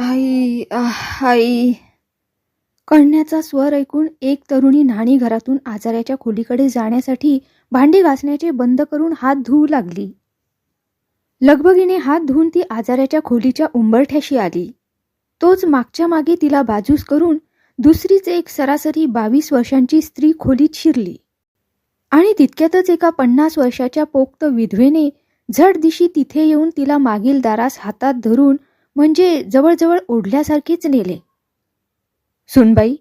आई आह, आई. कळण्याचा स्वर ऐकून एक तरुणी न्हाणी घरातून आजाराच्या खोलीकडे जाण्यासाठी भांडी घासण्याचे बंद करून हात धुवू लागली. लगबगीने हात धुवून ती आजाराच्या खोलीच्या उंबरठ्याशी आली. तोच मागच्या मागे तिला बाजूस करून दुसरीच एक सरासरी बावीस वर्षांची स्त्री खोलीत शिरली. आणि तितक्यातच एका पन्नास वर्षाच्या पोक्त विधवेने झटदिशी तिथे येऊन तिला मागील दारास हातात धरून म्हणजे जवळजवळ ओढल्यासारखेच नेले. सुनबाई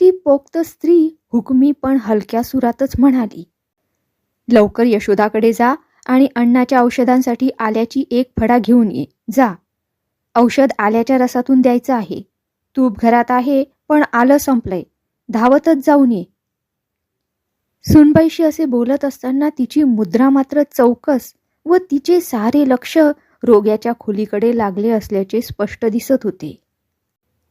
ती पोक्त स्त्री हुकमी पण हलक्या सुरातच म्हणाली लवकर यशोदाकडे जा आणि अण्णाच्या औषधांसाठी आल्याची एक फडा घेऊन ये. जा. औषध आल्याच्या रसातून द्यायचं आहे. तूप घरात आहे पण आलं संपलंय. धावतच जाऊन ये. सुनबाईशी असे बोलत असताना तिची मुद्रा मात्र चौकस व तिचे सारे लक्ष रोग्याच्या खोलीकडे लागले असल्याचे स्पष्ट दिसत होते.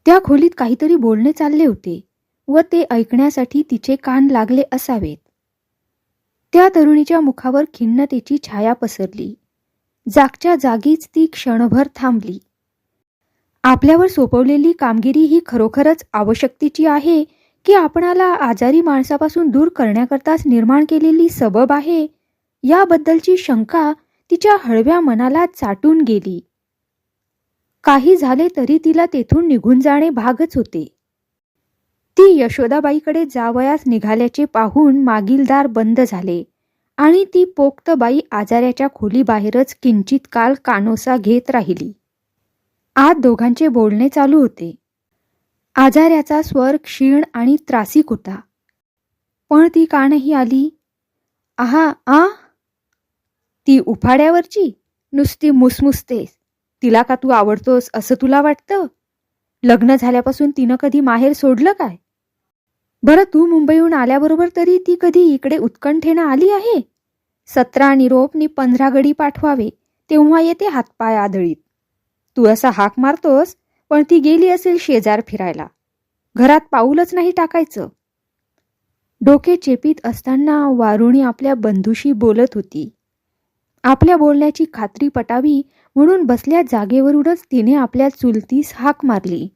त्या खोलीत काहीतरी बोलणे चालले होते व ते ऐकण्यासाठी तिचे कान लागले असावेत. त्या तरुणीच्या मुखावर खिन्नतेची छाया पसरली. जागच्या जागीच ती क्षणभर थांबली. आपल्यावर सोपवलेली कामगिरी ही खरोखरच आवश्यकतेची आहे की आपणाला आजारी माणसापासून दूर करण्याकरताच निर्माण केलेली सबब आहे? याबद्दलची शंका तिच्या हळव्या मनाला चाटून गेली. काही झाले तरी तिला तेथून निघून जाणे भागच होते. ती यशोदाबाईकडे जावयास निघाल्याचे पाहून मागील दार बंद झाले आणि ती पोक्तबाई आजाऱ्याच्या खोलीबाहेरच किंचित काल कानोसा घेत राहिली. आत दोघांचे बोलणे चालू होते. आजाऱ्याचा स्वर क्षीण आणि त्रासिक होता. पण ती का नाही आली. आहा आ? ती उफाड्यावरची नुसती मुसमुसतेस तिला का तू आवडतोस असं तुला वाटतं? लग्न झाल्यापासून तिनं कधी माहेर सोडलं काय? बरं तू मुंबईहून आल्याबरोबर तरी ती कधी इकडे उत्कंठेनं आली आहे? सतरा निरोप नि पंधरा गडी पाठवावे तेव्हा येते हातपाय आदळीत. तू असा हाक मारतोस पण ती गेली असेल शेजार फिरायला. घरात पाऊलच नाही टाकायचं. डोके चेपीत असताना वारुणी आपल्या बंधूशी बोलत होती. आपल्या बोलण्याची खात्री पटावी म्हणून बसल्या जागेवरूनच तिने आपल्या चुलतीस हाक मारली.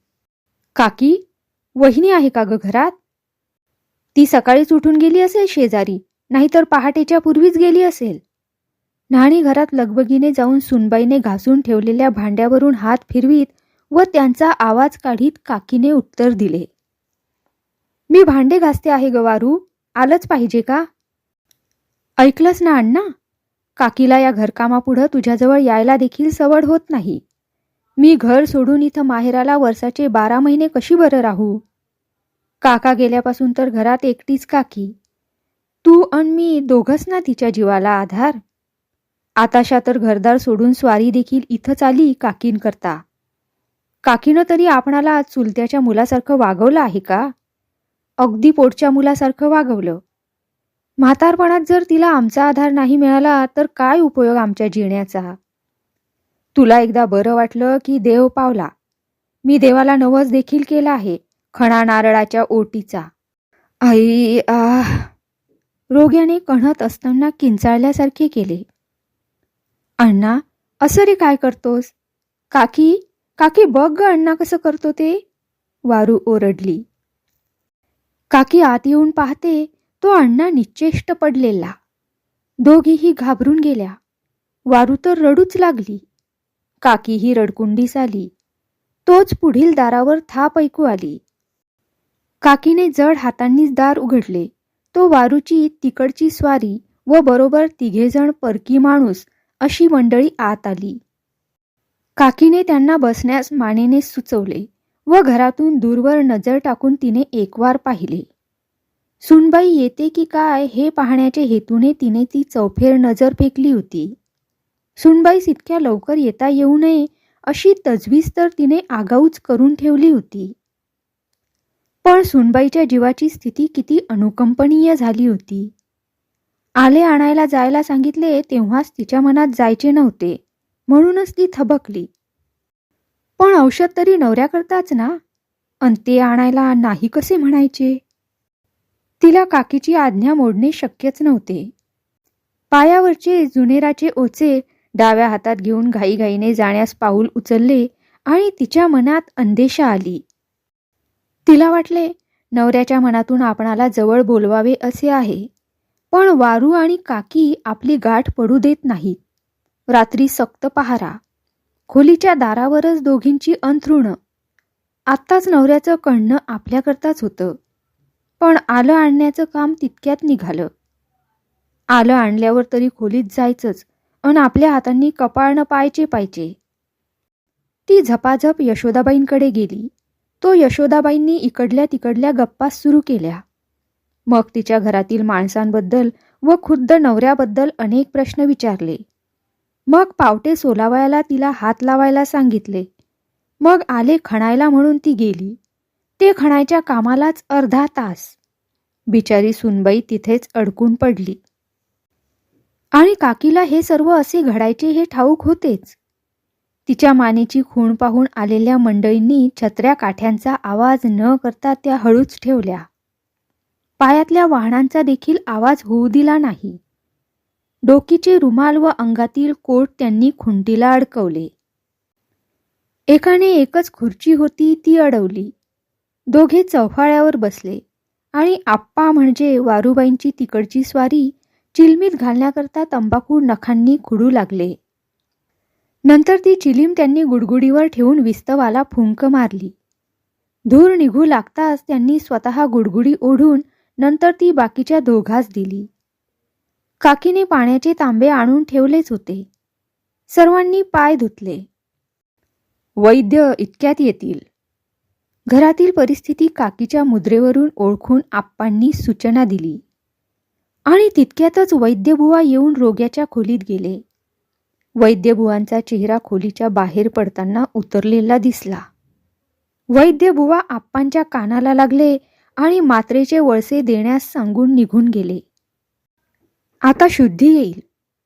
काकी वहिनी आहे का ग घरात? ती सकाळीच उठून गेली असेल शेजारी नाहीतर पहाटेच्या पूर्वीच गेली असेल. न्हाणी घरात लगबगीने जाऊन सुनबाईने घासून ठेवलेल्या भांड्यावरून हात फिरवीत व त्यांचा आवाज काढीत काकीने उत्तर दिले. मी भांडे घासते आहे गवारू आलंच पाहिजे का? ऐकलंच ना अण्णा? काकीला या घरकामापुढं तुझ्याजवळ यायला देखील सवड होत नाही. मी घर सोडून इथं माहेराला वर्षाचे बारा महिने कशी बरं राहू? काका गेल्यापासून तर घरात एकटीच काकी. तू अन मी दोघच ना तिच्या जीवाला आधार? आताशा तर घरदार सोडून स्वारी देखील इथंच आली काकींकरता. काकीनं तरी आपणाला चुलत्याच्या मुलासारखं वागवलं आहे का? अगदी पोटच्या मुलासारखं वागवलं. म्हातारपणात जर तिला आमचा आधार नाही मिळाला तर काय उपयोग आमच्या जिण्याचा? तुला एकदा बरं वाटलं की देव पावला. मी देवाला नवस देखील केला आहे खणा नारळाच्या ओटीचा. आई आ रोग्याने कणत असताना किंचाळल्यासारखे केले. अण्णा असं रे काय करतोस? काकी काकी बघ ग अण्णा कसं करतो ते. वारू ओरडली. काकी आत येऊन पाहते तो अण्णा निश्चेष्ट पडलेला. दोघीही घाबरून गेल्या. वारू तर रडूच लागली. काकीही रडकुंडीस आली. तोच पुढील दारावर थाप ऐकू आली. काकीने जड हातांनीच दार उघडले. तो वारूची तिकडची स्वारी व बरोबर तिघेजण परकी माणूस अशी मंडळी आत आली. काकीने त्यांना बसण्यास मानेने सुचवले व घरातून दूरवर नजर टाकून तिने एकवार पाहिले. सुनबाई येते की काय हे पाहण्याच्या हेतूने तिने ती चौफेर नजर फेकली होती. सुनबाईस इतक्या लवकर येता येऊ नये अशी तजवीज तर तिने आगाऊच करून ठेवली होती. पण सुनबाईच्या जीवाची स्थिती किती अनुकंपनीय झाली होती. आले आणायला जायला सांगितले तेव्हाच तिच्या मनात जायचे नव्हते. म्हणूनच ती थबकली. पण औषध तरी नवऱ्याकरताच ना? अन ते आणायला नाही कसे म्हणायचे? तिला काकीची आज्ञा मोडणे शक्यच नव्हते. पायावरचे जुनेराचे ओचे डाव्या हातात घेऊन घाईघाईने जाण्यास पाऊल उचलले आणि तिच्या मनात अंदेशा आली. तिला वाटले नवऱ्याच्या मनातून आपणाला जवळ बोलवावे असे आहे पण वारू आणि काकी आपली गाठ पडू देत नाहीत. रात्री सक्त पहारा. खोलीच्या दारावरच दोघींची अंथरुणं. आत्ताच नवऱ्याचं कणणं आपल्याकरताच होतं. पण आलं आणण्याचं काम तितक्यात निघालं. आलं आणल्यावर तरी खोलीत जायचंच अन आपल्या हातांनी कपाळनं पायचे पाहिजे. ती झपाझप यशोदाबाईंकडे गेली. तो यशोदाबाईंनी इकडल्या तिकडल्या गप्पा सुरू केल्या. मग तिच्या घरातील माणसांबद्दल व खुद्द नवऱ्याबद्दल अनेक प्रश्न विचारले. मग पावटे सोलावायला तिला हात लावायला सांगितले. मग आले खणायला म्हणून ती गेली. ते खणायच्या कामालाच अर्धा तास. बिचारी सुनबाई तिथेच अडकून पडली. आणि काकीला हे सर्व असे घडायचे हे ठाऊक होतेच. तिच्या मानेची खूण पाहून आलेल्या मंडळींनी छत्र्या काठ्यांचा आवाज न करता त्या हळूच ठेवल्या. पायातल्या वाहनांचा देखील आवाज होऊ दिला नाही. डोकीचे रुमाल व अंगातील कोट त्यांनी खुंटीला अडकवले. एकाने एकच खुर्ची होती ती अडवली. दोघे चौफाळ्यावर बसले. आणि आप्पा म्हणजे वारूबाईंची तिकडची स्वारी चिलमीत घालण्याकरता तंबाखू नखांनी खुडू लागले. नंतर ती चिलीम त्यांनी गुडगुडीवर ठेवून विस्तवाला फुंक मारली. धूर निघू लागताच त्यांनी स्वतः गुडगुडी ओढून नंतर ती बाकीच्या दोघास दिली. काकीने पाण्याचे तांबे आणून ठेवलेच होते. सर्वांनी पाय धुतले. वैद्य इतक्यात येतील. घरातील परिस्थिती काकीच्या मुद्रेवरून ओळखून आप्पांनी सूचना दिली. आणि तितक्यातच वैद्यबुवा येऊन रोग्याच्या खोलीत गेले. वैद्यबुवांचा चेहरा खोलीच्या बाहेर पडताना उतरलेला दिसला. वैद्यबुवा आप्पांच्या कानाला लागले आणि मात्रेचे वळसे देण्यास सांगून निघून गेले. आता शुद्धी येईल.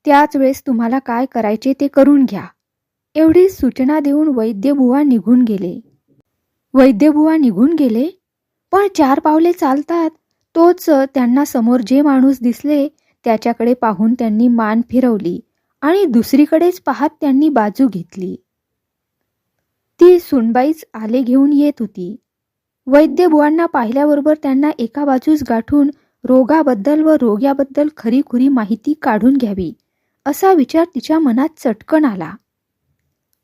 त्याच वेळेस तुम्हाला काय करायचे ते करून घ्या. एवढी सूचना देऊन वैद्यबुवा निघून गेले. वैद्यबुवा निघून गेले. पण चार पावले चालतात. तोच त्यांना समोर जे माणूस दिसले त्याच्याकडे पाहून त्यांनी मान फिरवली आणि दुसरीकडेच पाहत त्यांनी बाजू घेतली. ती सुनबाईच आले घेऊन येत होती. वैद्यबुवांना पाहिल्याबरोबर त्यांना एका बाजूस गाठून रोगाबद्दल व रोग्याबद्दल खरीखुरी माहिती काढून घ्यावी असा विचार तिच्या मनात चटकन आला.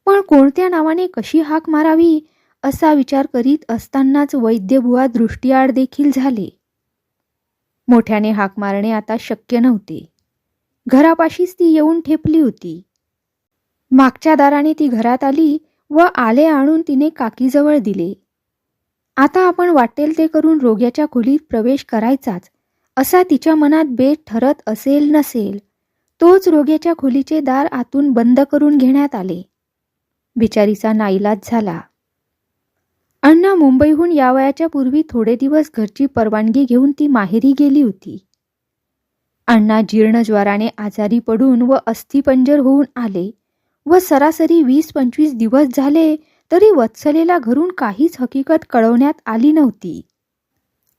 पण कोणत्या नावाने कशी हाक मारावी असा विचार करीत असतानाच वैद्यबुवा दृष्टीआड देखील झाले. मोठ्याने हाक मारणे आता शक्य नव्हते. घरापाशीच ती येऊन ठेपली होती. मागच्या दाराने ती घरात आली व आले आणून तिने काकीजवळ दिले. आता आपण वाटेल ते करून रोग्याच्या खोलीत प्रवेश करायचाच असा तिच्या मनात बेत ठरत असेल नसेल तोच रोग्याच्या खोलीचे दार आतून बंद करून घेण्यात आले. बिचारीचा नाईलाज झाला. अण्णा मुंबईहून यावयाच्या पूर्वी थोडे दिवस घरची परवानगी घेऊन ती माहेरी गेली होती. अण्णा जीर्ण ज्वराने आजारी पडून व अस्थिपंजर होऊन आले व सरासरी वीस पंचवीस दिवस झाले तरी वत्सलेला घरून काहीच हकीकत कळवण्यात आली नव्हती.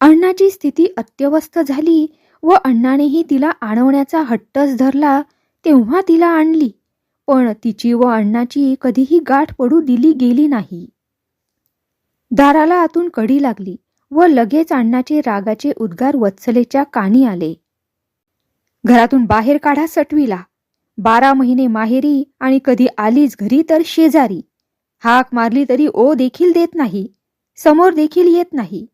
अण्णाची स्थिती अत्यवस्थ झाली व अण्णानेही तिला आणवण्याचा हट्टच धरला तेव्हा तिला आणली पण तिची व अण्णाची कधीही गाठ पडू दिली गेली नाही. दाराला आतून कडी लागली व लगेच अण्णाचे रागाचे उद्गार वत्सलेच्या कानी आले. घरातून बाहेर काढा सटवीला. बारा महिने माहेरी आणि कधी आलीच घरी तर शेजारी. हाक मारली तरी ओ देखील देत नाही. समोर देखील येत नाही.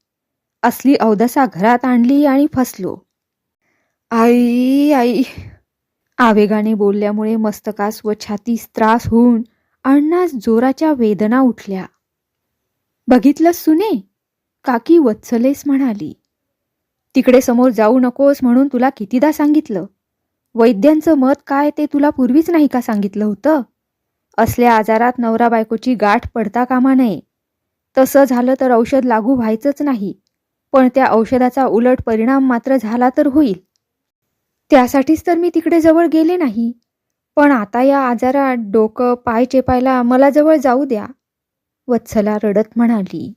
असली अवदसा घरात आणली आणि फसलो. आई आई. आवेगाने बोलल्यामुळे मस्तकास व छातीस त्रास होऊन अण्णास जोराच्या वेदना उठल्या. बघितलं सुने? काकी वत्सलेस म्हणाली. तिकडे समोर जाऊ नकोस म्हणून तुला कितीदा सांगितलं. वैद्यांचं मत काय ते तुला पूर्वीच नाही का सांगितलं होतं? असल्या आजारात नवरा बायकोची गाठ पडता कामा नये. तसं झालं तर औषध लागू व्हायचंच नाही. पण त्या औषधाचा उलट परिणाम मात्र झाला तर होईल. त्यासाठीच तर मी तिकडे जवळ गेले नाही. पण आता या आजारात डोकं पाय चेपायला मला जवळ जाऊ द्या. वत्सला रडत म्हणाली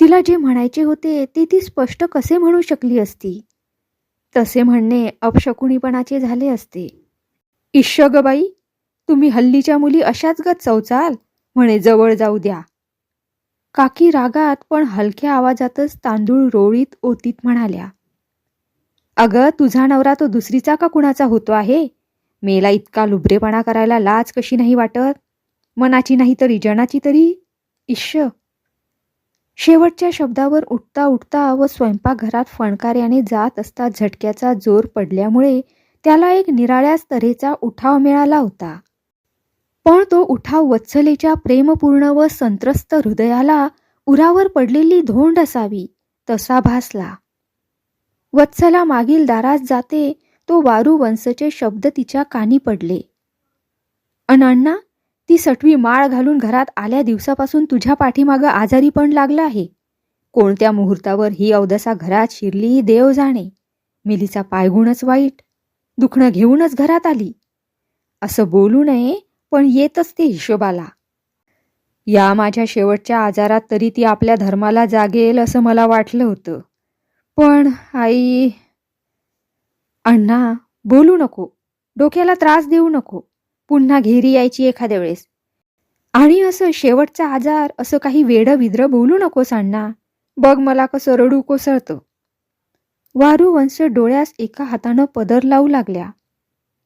तिला जे म्हणायचे होते ते ती स्पष्ट कसे म्हणू शकली असती? तसे म्हणणे अपशकुणीपणाचे झाले असते. इश्य गबाई तुम्ही हल्लीच्या मुली अशाच गत चौचाल म्हणे जवळ जाऊ द्या. काकी रागात पण हलक्या आवाजातच तांदूळ रोळीत ओतीत म्हणाल्या अगं तुझा नवरा तो दुसरीचा का कुणाचा होतो आहे? मेला इतका लुबरेपणा करायला लाज कशी नाही वाटत? मनाची नाही तरी जनाची तरी इश्श. शेवटच्या शब्दावर उठता उठता व स्वयंपाकघरात फणकार्याने जात असता झटक्याचा जोर पडल्यामुळे त्याला एक निराळ्याच तऱ्हेचा उठाव मिळाला होता. पण तो उठाव वत्सलेच्या प्रेमपूर्ण व संत्रस्त हृदयाला उरावर पडलेली धोंड असावी तसा भासला. वत्सला मागील दारात जाते तो वारू वंशचे शब्द तिच्या कानी पडले. अण्णा ती सटवी माळ घालून घरात आल्या दिवसापासून तुझ्या पाठीमागं आजारी पण लागला आहे. कोणत्या मुहूर्तावर ही अवदसा घरात शिरली देव जाणे. मिलीचा पायगुणच वाईट. दुखणं घेऊनच घरात आली. असं बोलू नये पण येतच ते हिशोबाला. या माझ्या शेवटच्या आजारात तरी ती आपल्या धर्माला जागेल असं मला वाटलं होतं. पण आई अण्णा बोलू नको. डोक्याला त्रास देऊ नको. पुन्हा घेरी यायची एखाद्या वेळेस. आणि असं शेवटचा आजार असं काही वेडं विद्र बोलू नकोस अण्णा बघ मला कसं रडू कोसळतं. वारू वंश डोळ्यास एका हातानं पदर लावू लागल्या.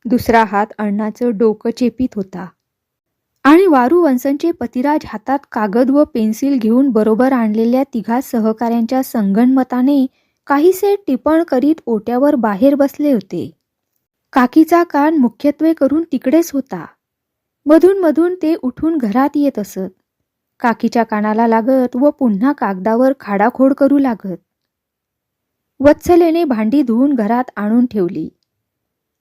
दुसरा हात अण्णाचं डोकं चेपीत होता. आणि वारू वंशांचे पतिराज हातात कागद व पेन्सिल घेऊन बरोबर आणलेल्या तिघा सहकाऱ्यांच्या संगणमताने काहीसे टिपण करीत ओट्यावर बाहेर बसले होते. काकीचा कान मुख्यत्वे करून तिकडेच होता. मधून मधून ते उठून घरात येत असत. काकीच्या कानाला लागत व पुन्हा कागदावर खाडाखोड करू लागत. वत्सलेने भांडी धुवून घरात आणून ठेवली.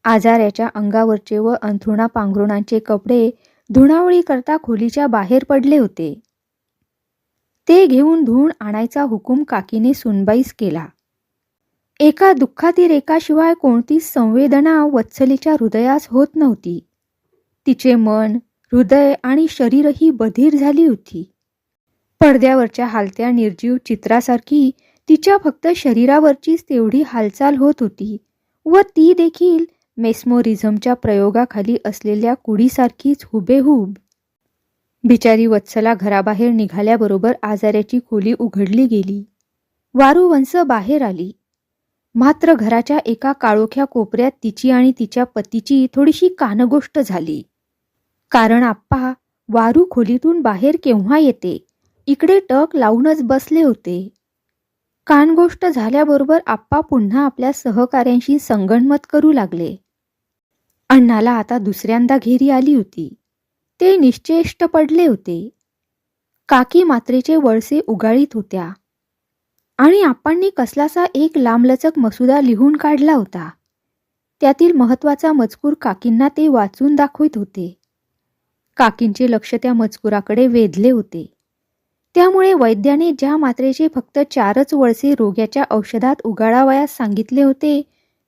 आजाऱ्याच्या अंगावरचे व अंथरुणा पांघरुणांचे कपडे धुणावळी करता खोलीच्या बाहेर पडले होते. ते घेऊन धुवून आणायचा हुकूम काकीने सुनबाईस केला. एका दुःखातील एकाशिवाय कोणतीच संवेदना वत्सलीच्या हृदयास होत नव्हती. तिचे मन हृदय आणि शरीरही बधीर झाली होती. पडद्यावरच्या हालत्या निर्जीव चित्रासारखी तिच्या फक्त शरीरावरचीच तेवढी हालचाल होत होती व ती देखील मेस्मोरिझमच्या प्रयोगाखाली असलेल्या कुडीसारखीच हुबेहूब. बिचारी वत्सला घराबाहेर निघाल्याबरोबर आजाऱ्याची खोली उघडली गेली. वारुवंश बाहेर आली. मात्र घराच्या एका काळोख्या कोपऱ्यात तिची आणि तिच्या पतीची थोडीशी कानगोष्ट झाली. कारण आप्पा वारू खोलीतून बाहेर केव्हा येते? इकडे टक लावूनच बसले होते. कानगोष्ट झाल्याबरोबर आप्पा पुन्हा आपल्या सहकाऱ्यांशी संगणमत करू लागले. अण्णाला आता दुसऱ्यांदा घेरी आली होती. ते निश्चेष्ट पडले होते. काकी मात्रेचे वळसे उगाळीत होत्या. आणि आपणनी कसलासा एक लांबलचक मसुदा लिहून काढला होता. त्यातील महत्त्वाचा मजकूर काकींना ते वाचून दाखवित होते. काकींचे लक्ष त्या मजकुराकडे वेधले होते. त्यामुळे वैद्याने ज्या मात्रेचे फक्त चारच वळसे रोग्याच्या औषधात उगाळावयास सांगितले होते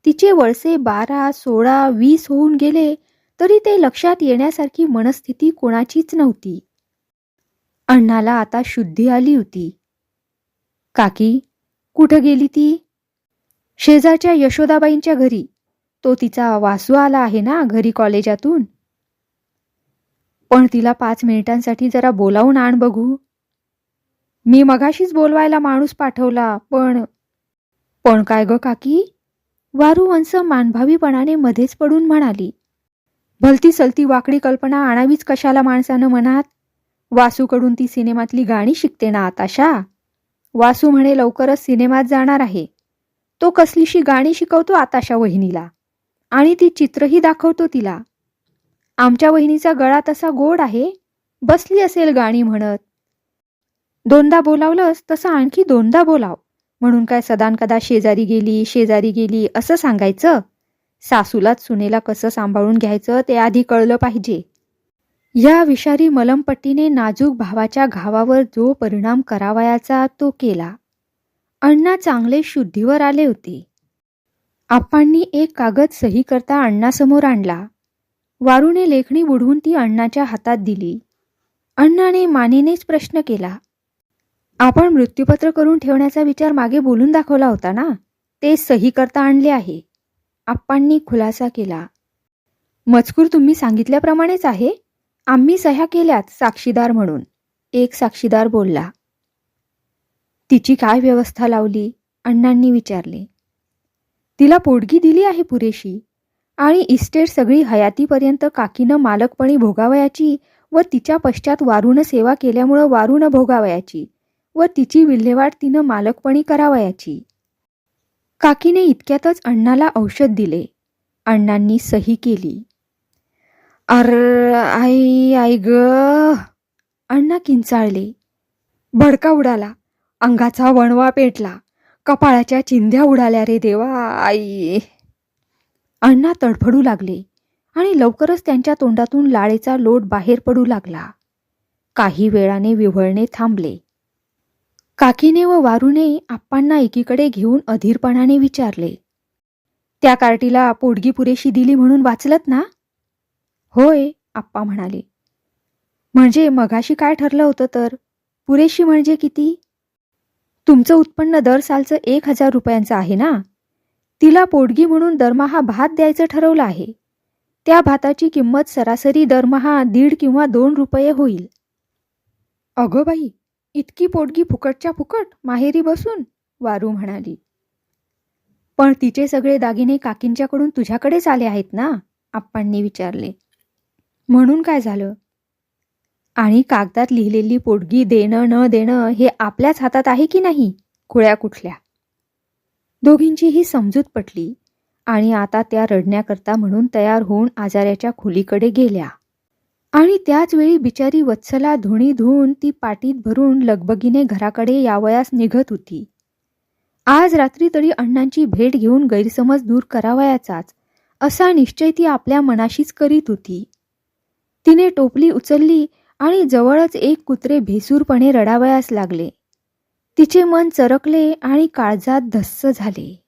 तिचे वळसे बारा सोळा वीस होऊन गेले तरी ते लक्षात येण्यासारखी मनस्थिती कोणाचीच नव्हती. अण्णाला आता शुद्धी आली होती. काकी कुठं गेली ती? शेजारच्या यशोदाबाईंच्या घरी. तो तिचा वासू आला आहे ना घरी कॉलेजातून? पण तिला पाच मिनिटांसाठी जरा बोलावून आण बघू. मी मगाशीच बोलवायला माणूस पाठवला पण पण काय ग काकी? वारू वंस मानभावीपणाने मध्येच पडून म्हणाली. भलती सलती वाकडी कल्पना आणावीच कशाला माणसानं मनात? वासूकडून ती सिनेमातली गाणी शिकते ना आताशा? वासू म्हणे लवकरच सिनेमात जाणार आहे. तो कसलीशी गाणी शिकवतो आताशा वहिनीला. आणि ती चित्रही दाखवतो तिला. आमच्या वहिनीचा गळा तसा गोड आहे. बसली असेल गाणी म्हणत. दोनदा बोलावलंस तसं आणखी दोनदा बोलाव. म्हणून काय सदानकदा शेजारी गेली शेजारी गेली असं सांगायचं? सासूलाच सुनेला कसं सांभाळून घ्यायचं ते आधी कळलं पाहिजे. या विषारी मलमपट्टीने नाजूक भावाच्या घावावर जो परिणाम करावयाचा तो केला. अण्णा चांगले शुद्धीवर आले होते. आप्पांनी एक कागद सही करता अण्णासमोर आणला. वारूने लेखणी बुडवून ती अण्णाच्या हातात दिली. अण्णाने मानेनेच प्रश्न केला. आपण मृत्यूपत्र करून ठेवण्याचा विचार मागे बोलून दाखवला होता ना? ते सही करता आणले आहे. आप्पांनी खुलासा केला. मजकूर तुम्ही सांगितल्याप्रमाणेच आहे? आम्ही सह्या केल्यात साक्षीदार म्हणून. एक साक्षीदार बोलला. तिची काय व्यवस्था लावली? अण्णांनी विचारले. तिला पोटगी दिली आहे पुरेशी आणि इस्टेट सगळी हयातीपर्यंत काकीनं मालकपणी भोगावयाची व तिच्या पश्चात वारून सेवा केल्यामुळं वारून भोगावयाची व तिची विल्हेवाट तिनं मालकपणी करावयाची. काकीने इतक्यातच अण्णाला औषध दिले. अण्णांनी सही केली. अर आई आई ग. अण्णा किंचाळले. भडका उडाला. अंगाचा वणवा पेटला. कपाळाच्या चिंध्या उडाल्या रे देवा आई. अण्णा तडफडू लागले आणि लवकरच त्यांच्या तोंडातून लाळेचा लोट बाहेर पडू लागला. काही वेळाने विव्हळणे थांबले. काकीने व वारूने आप्पांना एकीकडे घेऊन अधीरपणाने विचारले. त्या कार्टीला पोटगी पुरेशी दिली म्हणून वाचलत ना? होय आप्पा म्हणाले. म्हणजे मगाशी काय ठरलं होतं तर? पुरेशी म्हणजे किती? तुमचं उत्पन्न दर सालचं एक हजार रुपयांचं आहे ना? तिला पोटगी म्हणून दरमहा भात द्यायचं ठरवलं आहे. त्या भाताची किंमत सरासरी दरमहा दीड किंवा दोन रुपये होईल. अगं बाई इतकी पोटगी फुकटच्या फुकट माहेरी बसून वारू म्हणाली. पण तिचे सगळे दागिने काकींच्याकडून तुझ्याकडेच आले आहेत ना? आप्पांनी विचारले. म्हणून काय झालं? आणि कागदात लिहिलेली पोटगी देणं न देणं हे आपल्याच हातात आहे की नाही? खुळ्या कुठल्या? दोघींचीही समजूत पटली आणि आता त्या रडण्याकरता म्हणून तयार होऊन आजाऱ्याच्या खोलीकडे गेल्या. आणि त्याच वेळी बिचारी वत्सला धुणी धुवून ती पाटीत भरून लगबगीने घराकडे यावयास निघत होती. आज रात्री तरी अण्णांची भेट घेऊन गैरसमज दूर करावयाचाच असा निश्चय ती आपल्या मनाशीच करीत होती. तिने टोपली उचलली आणि जवळच एक कुत्रे भेसूरपणे रडावयास लागले. तिचे मन चरकले आणि काळजात धस्स झाले.